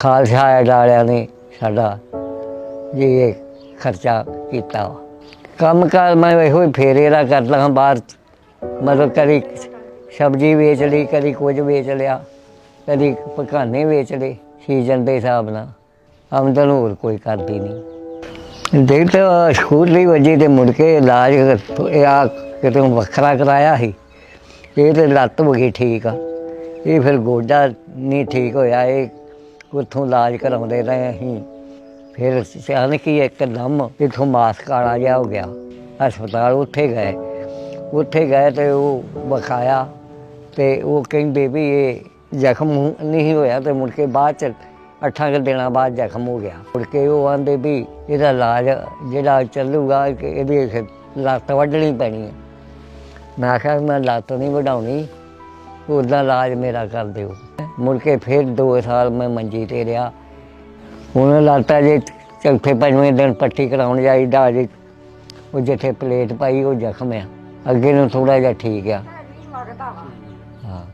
Khalsa aid ਵਾਲਿਆਂ ਨੇ ਸਾਡਾ ਜੀ ਇਹ ਖਰਚਾ ਕੀਤਾ ਵਾ। ਕੰਮ ਕਾਰ ਮੈਂ ਇਹੋ ਹੀ ਫੇਰੇ ਦਾ ਕਰਦਾ ਹਾਂ, ਬਾਹਰ ਮਤਲਬ ਕਦੀ ਸਬਜ਼ੀ ਵੇਚ ਲਈ, ਕਦੀ ਕੁਝ ਵੇਚ ਲਿਆ, ਕਦੀ ਪਕਾਨੇ ਵੇਚ ਲਏ, ਸੀਜ਼ਨ ਦੇ ਹਿਸਾਬ ਨਾਲ। ਆਮਦਨ ਹੋਰ ਕੋਈ ਕਰਦੀ ਨਹੀਂ। ਦੇਖ ਤਾਂ ਸਕੂਲ ਲਈ ਵਜੀ ਤੇ ਮੁੜ ਕੇ ਇਲਾਜ ਆ ਕਿਤੇ ਵੱਖਰਾ ਕਰਾਇਆ ਸੀ। ਇਹ ਤੇ ਲੱਤ ਹੋ ਗਈ ਠੀਕ ਆ। ਇਹ ਫਿਰ ਗੋਡਾ ਨਹੀਂ ਠੀਕ ਹੋਇਆ, ਇਹ ਉੱਥੋਂ ਇਲਾਜ ਕਰਾਉਂਦੇ ਰਹੇ ਅਸੀਂ। ਫਿਰ ਸਿਆਣ ਕੀ ਇੱਕਦਮ ਇਥੋਂ ਮਾਸ ਕਾਲਾ ਜਿਹਾ ਹੋ ਗਿਆ। ਹਸਪਤਾਲ ਉੱਥੇ ਗਏ। ਉੱਥੇ ਗਏ ਤੇ ਉਹ ਵਿਖਾਇਆ ਤੇ ਉਹ ਕਹਿੰਦੇ ਵੀ ਇਹ ਜ਼ਖਮ ਨਹੀਂ ਹੋਇਆ ਤੇ ਮੁੜ ਕੇ ਬਾਅਦ ਚ ਅੱਠਾਂ ਕੁ ਦਿਨਾਂ ਬਾਅਦ ਜ਼ਖਮ ਹੋ ਗਿਆ। ਮੁੜ ਕੇ ਉਹ ਆਂਦੇ ਵੀ ਇਹਦਾ ਇਲਾਜ ਜਿਹੜਾ ਚੱਲੂਗਾ ਕਿ ਇਹਦੀ ਲੱਤ ਵੱਢਣੀ ਪੈਣੀ ਹੈ। ਮੈਂ ਆਖਿਆ ਮੈਂ ਲੱਤ ਨਹੀਂ ਵਢਾਉਣੀ, ਉਹਦਾ ਇਲਾਜ ਮੇਰਾ ਕਰ ਦਿਓ। ਮੁੜ ਕੇ ਫਿਰ 2 ਸਾਲ ਮੈਂ ਮੰਜੀ ਤੇ ਰਿਹਾ। ਹੁਣ ਲੱਤਾਂ ਜੇ ਚੌਥੇ ਪੰਜਵੇਂ ਦਿਨ ਪੱਟੀ ਕਰਾਉਣ ਜਾਈਦਾ ਜੀ। ਉਹ ਜਿੱਥੇ ਪਲੇਟ ਪਾਈ ਉਹ ਜ਼ਖਮ ਆ। ਅੱਗੇ ਨੂੰ ਥੋੜਾ ਜਿਹਾ ਠੀਕ ਆ। ਹਾਂ।